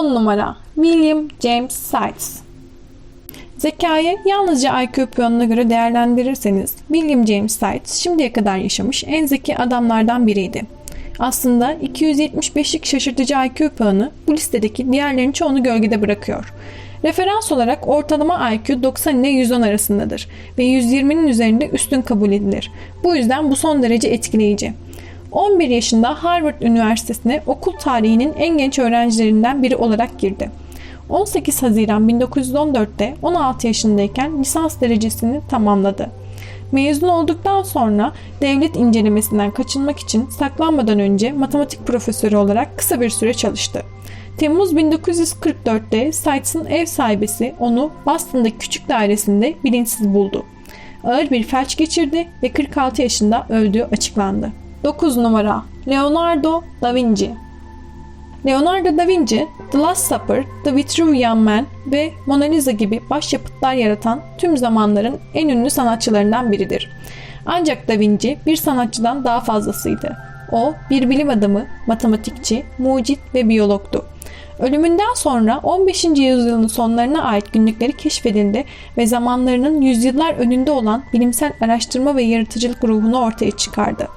10 numara William James Sykes Zekayı yalnızca IQ puanına göre değerlendirirseniz William James Sykes şimdiye kadar yaşamış en zeki adamlardan biriydi. Aslında 275'lik şaşırtıcı IQ puanı bu listedeki diğerlerin çoğunu gölgede bırakıyor. Referans olarak ortalama IQ 90 ile 110 arasındadır ve 120'nin üzerinde üstün kabul edilir. Bu yüzden bu son derece etkileyici. 11 yaşında Harvard Üniversitesi'ne okul tarihinin en genç öğrencilerinden biri olarak girdi. 18 Haziran 1914'te 16 yaşındayken lisans derecesini tamamladı. Mezun olduktan sonra devlet incelemesinden kaçınmak için saklanmadan önce matematik profesörü olarak kısa bir süre çalıştı. Temmuz 1944'te Sykes'ın ev sahibesi onu Boston'daki küçük dairesinde bilinçsiz buldu. Ağır bir felç geçirdi ve 46 yaşında öldüğü açıklandı. 9 numara Leonardo da Vinci Leonardo da Vinci, The Last Supper, The Vitruvian Man ve Mona Lisa gibi başyapıtlar yaratan tüm zamanların en ünlü sanatçılarından biridir. Ancak Da Vinci bir sanatçıdan daha fazlasıydı. O bir bilim adamı, matematikçi, mucit ve biyologdu. Ölümünden sonra 15. yüzyılın sonlarına ait günlükleri keşfedildi ve zamanlarının yüzyıllar önünde olan bilimsel araştırma ve yaratıcılık ruhunu ortaya çıkardı.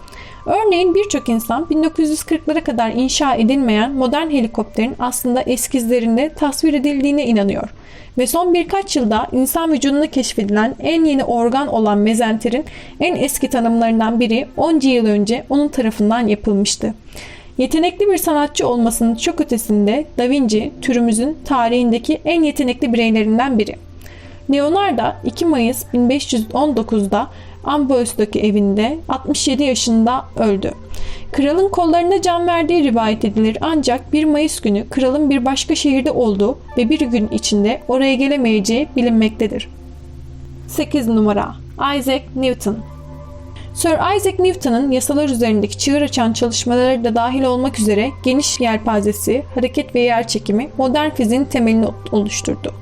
Örneğin birçok insan 1940'lara kadar inşa edilmeyen modern helikopterin aslında eskizlerinde tasvir edildiğine inanıyor. Ve son birkaç yılda insan vücudunda keşfedilen en yeni organ olan mezenterin en eski tanımlarından biri 10 yıl önce onun tarafından yapılmıştı. Yetenekli bir sanatçı olmasının çok ötesinde Da Vinci türümüzün tarihindeki en yetenekli bireylerinden biri. Leonardo 2 Mayıs 1519'da Ambois'taki evinde 67 yaşında öldü. Kralın kollarına can verdiği rivayet edilir ancak 1 Mayıs günü kralın bir başka şehirde olduğu ve bir gün içinde oraya gelemeyeceği bilinmektedir. 8 numara Isaac Newton Sir Isaac Newton'ın yasalar üzerindeki çığır açan çalışmaları da dahil olmak üzere geniş yelpazesi, hareket ve yer çekimi modern fiziğin temelini oluşturdu.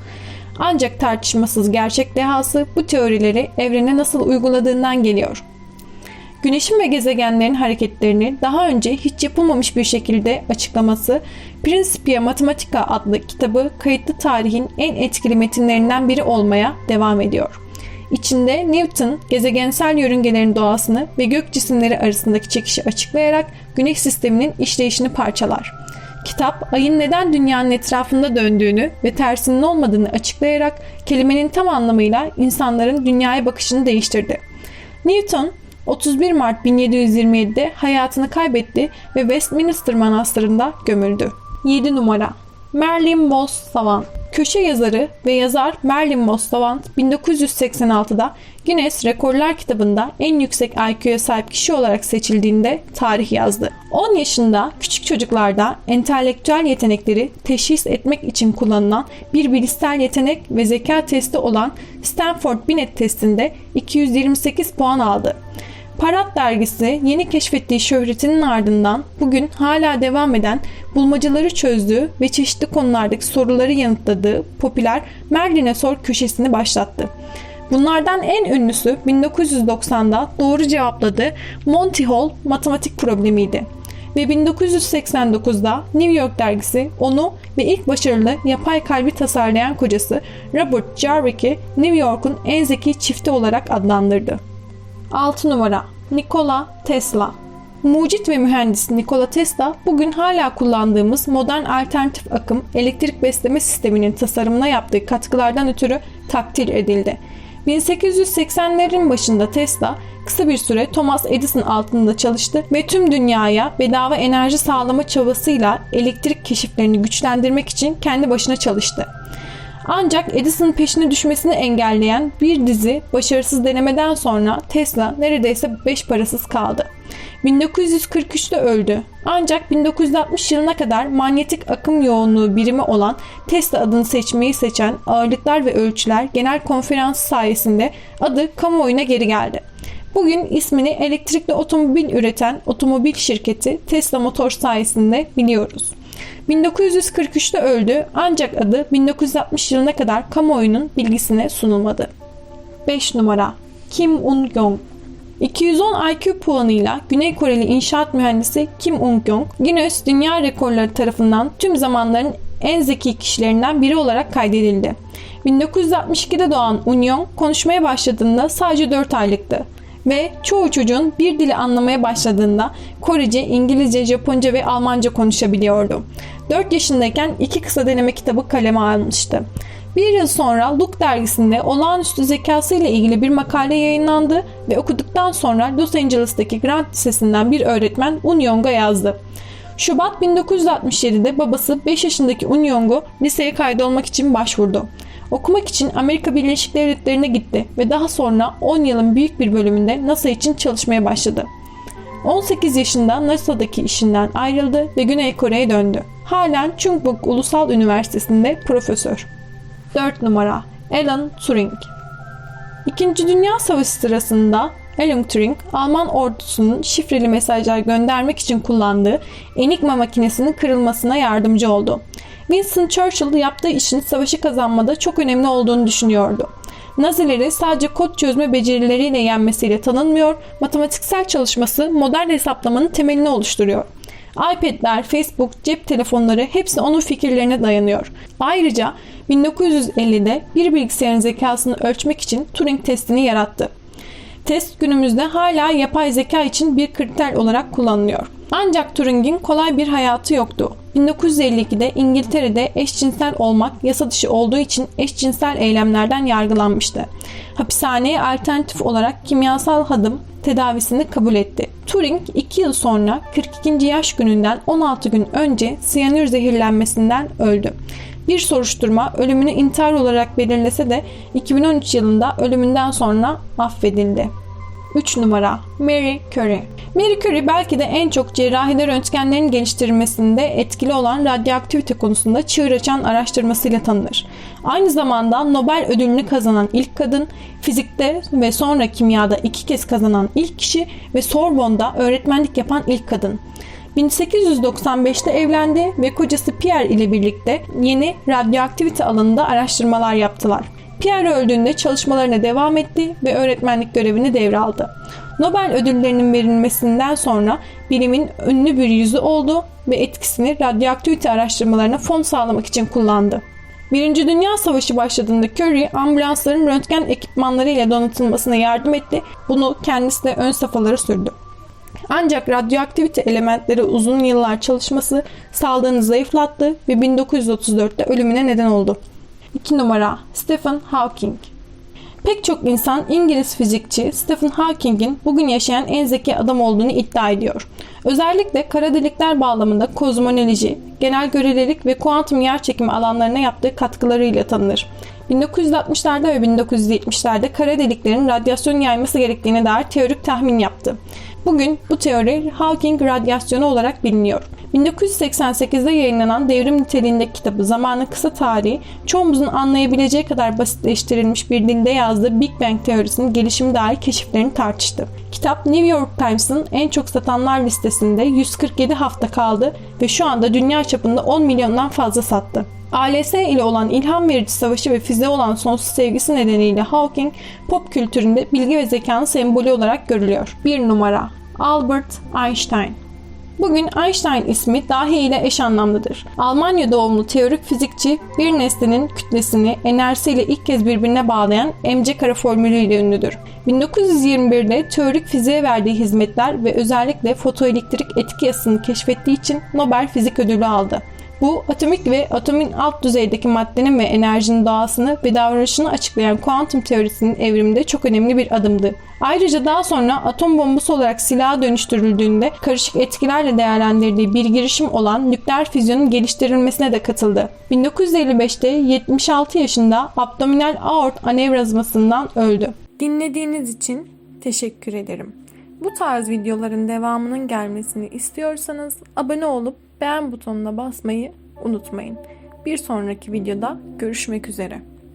Ancak tartışmasız gerçek dehası bu teorileri evrene nasıl uyguladığından geliyor. Güneşin ve gezegenlerin hareketlerini daha önce hiç yapılmamış bir şekilde açıklaması Principia Mathematica adlı kitabı kayıtlı tarihin en etkili metinlerinden biri olmaya devam ediyor. İçinde Newton gezegensel yörüngelerin doğasını ve gök cisimleri arasındaki çekişi açıklayarak güneş sisteminin işleyişini parçalar. Kitap ayın neden dünyanın etrafında döndüğünü ve tersinin olmadığını açıklayarak kelimenin tam anlamıyla insanların dünyaya bakışını değiştirdi. Newton 31 Mart 1727'de hayatını kaybetti ve Westminster Manastırı'nda gömüldü. 7 numara Merlin Moss Savant Köşe yazarı ve yazar Merlin Moss Savant 1986'da Guinness Rekorlar kitabında en yüksek IQ'ya sahip kişi olarak seçildiğinde tarih yazdı. 10 yaşında küçük çocuklarda entelektüel yetenekleri teşhis etmek için kullanılan bir bilişsel yetenek ve zeka testi olan Stanford Binet testinde 228 puan aldı. Parat dergisi yeni keşfettiği şöhretinin ardından bugün hala devam eden bulmacaları çözdüğü ve çeşitli konulardaki soruları yanıtladığı popüler Merlin'e sor köşesini başlattı. Bunlardan en ünlüsü 1990'da doğru cevapladığı Monty Hall matematik problemiydi. Ve 1989'da New York dergisi onu ve ilk başarılı yapay kalbi tasarlayan kocası Robert Jarwick'i New York'un en zeki çifti olarak adlandırdı. 6 numara Nikola Tesla Mucit ve mühendis Nikola Tesla bugün hala kullandığımız modern alternatif akım elektrik besleme sisteminin tasarımına yaptığı katkılardan ötürü takdir edildi. 1880'lerin başında Tesla kısa bir süre Thomas Edison altında çalıştı ve tüm dünyaya bedava enerji sağlama çabasıyla elektrik keşiflerini güçlendirmek için kendi başına çalıştı. Ancak Edison'ın peşine düşmesini engelleyen bir dizi başarısız denemeden sonra Tesla neredeyse beş parasız kaldı. 1943'te öldü. Ancak 1960 yılına kadar manyetik akım yoğunluğu birimi olan Tesla adını seçmeyi seçen ağırlıklar ve ölçüler genel konferansı sayesinde adı kamuoyuna geri geldi. Bugün ismini elektrikli otomobil üreten otomobil şirketi Tesla Motors sayesinde biliyoruz. 1943'te öldü ancak adı 1960 yılına kadar kamuoyunun bilgisine sunulmadı. 5 numara Kim Un-yong 210 IQ puanıyla Güney Koreli inşaat mühendisi Kim Un-kyung, Guinness Dünya Rekorları tarafından tüm zamanların en zeki kişilerinden biri olarak kaydedildi. 1962'de doğan Union konuşmaya başladığında sadece 4 aylıktı ve çoğu çocuğun bir dili anlamaya başladığında Korece, İngilizce, Japonca ve Almanca konuşabiliyordu. 4 yaşındayken iki kısa deneme kitabı kaleme almıştı. Bir yıl sonra Look dergisinde olağanüstü zekası ile ilgili bir makale yayınlandı ve okuduktan sonra Los Angeles'taki Grant Lisesi'nden bir öğretmen Unyong'a yazdı. Şubat 1967'de babası 5 yaşındaki Unyong'u liseye kaydolmak için başvurdu. Okumak için Amerika Birleşik Devletleri'ne gitti ve daha sonra 10 yılın büyük bir bölümünde NASA için çalışmaya başladı. 18 yaşında NASA'daki işinden ayrıldı ve Güney Kore'ye döndü. Halen Chungbuk Ulusal Üniversitesi'nde profesör. 4 numara Alan Turing İkinci Dünya Savaşı sırasında Alan Turing, Alman ordusunun şifreli mesajlar göndermek için kullandığı Enigma makinesinin kırılmasına yardımcı oldu. Winston Churchill yaptığı işin savaşı kazanmada çok önemli olduğunu düşünüyordu. Nazileri sadece kod çözme becerileriyle yenmesiyle tanınmıyor, matematiksel çalışması modern hesaplamanın temelini oluşturuyor. iPad'ler, Facebook, cep telefonları hepsi onun fikirlerine dayanıyor. Ayrıca 1950'de bir bilgisayarın zekasını ölçmek için Turing testini yarattı. Test günümüzde hala yapay zeka için bir kriter olarak kullanılıyor. Ancak Turing'in kolay bir hayatı yoktu. 1952'de İngiltere'de eşcinsel olmak yasa dışı olduğu için eşcinsel eylemlerden yargılanmıştı. Hapishaneye alternatif olarak kimyasal hadım tedavisini kabul etti. Turing 2 yıl sonra 42. yaş gününden 16 gün önce siyanür zehirlenmesinden öldü. Bir soruşturma ölümünü intihar olarak belirlese de 2013 yılında ölümünden sonra affedildi. 3 numara Mary Curie Mary Curie belki de en çok cerrahide röntgenlerin geliştirilmesinde etkili olan radyoaktivite konusunda çığır açan araştırmasıyla tanınır. Aynı zamanda Nobel ödülünü kazanan ilk kadın, fizikte ve sonra kimyada iki kez kazanan ilk kişi ve Sorbonne'da öğretmenlik yapan ilk kadın. 1895'te evlendi ve kocası Pierre ile birlikte yeni radyoaktivite alanında araştırmalar yaptılar. Pierre öldüğünde çalışmalarına devam etti ve öğretmenlik görevini devraldı. Nobel ödüllerinin verilmesinden sonra bilimin ünlü bir yüzü oldu ve etkisini radyoaktivite araştırmalarına fon sağlamak için kullandı. Birinci Dünya Savaşı başladığında Curie ambulansların röntgen ekipmanları ile donatılmasına yardım etti. Bunu kendisi de ön safhalara sürdü. Ancak radyoaktivite elementleri uzun yıllar çalışması sağlığını zayıflattı ve 1934'te ölümüne neden oldu. 2 numara Stephen Hawking Pek çok insan İngiliz fizikçi Stephen Hawking'in bugün yaşayan en zeki adam olduğunu iddia ediyor. Özellikle kara delikler bağlamında kozmoloji, genel görelilik ve kuantum yerçekimi alanlarına yaptığı katkılarıyla tanınır. 1960'larda ve 1970'lerde kara deliklerin radyasyon yayması gerektiğine dair teorik tahmin yaptı. Bugün bu teori Hawking radyasyonu olarak biliniyor. 1988'de yayınlanan devrim niteliğindeki kitabı Zamanın Kısa Tarihi, çoğumuzun anlayabileceği kadar basitleştirilmiş bir dilde yazdığı Big Bang teorisinin gelişimi dair keşiflerini tartıştı. Kitap New York Times'ın en çok satanlar listesinde 147 hafta kaldı ve şu anda dünya çapında 10 milyondan fazla sattı. ALS ile olan ilham verici savaşı ve fiziğe olan sonsuz sevgisi nedeniyle Hawking pop kültüründe bilgi ve zekanın sembolü olarak görülüyor. 1 numara Albert Einstein Bugün Einstein ismi dahi ile eş anlamlıdır. Almanya doğumlu teorik fizikçi bir nesnenin kütlesini enerjisiyle ilk kez birbirine bağlayan MC kare formülüyle ünlüdür. 1921'de teorik fiziğe verdiği hizmetler ve özellikle fotoelektrik etki yasasını keşfettiği için Nobel Fizik Ödülü aldı. Bu atomik ve atomin alt düzeydeki maddenin ve enerjinin doğasını ve davranışını açıklayan kuantum teorisinin evriminde çok önemli bir adımdı. Ayrıca daha sonra atom bombası olarak silaha dönüştürüldüğünde karışık etkilerle değerlendirdiği bir girişim olan nükleer füzyonun geliştirilmesine de katıldı. 1955'te 76 yaşında abdominal aort anevrazmasından öldü. Dinlediğiniz için teşekkür ederim. Bu tarz videoların devamının gelmesini istiyorsanız abone olup beğen butonuna basmayı unutmayın. Bir sonraki videoda görüşmek üzere.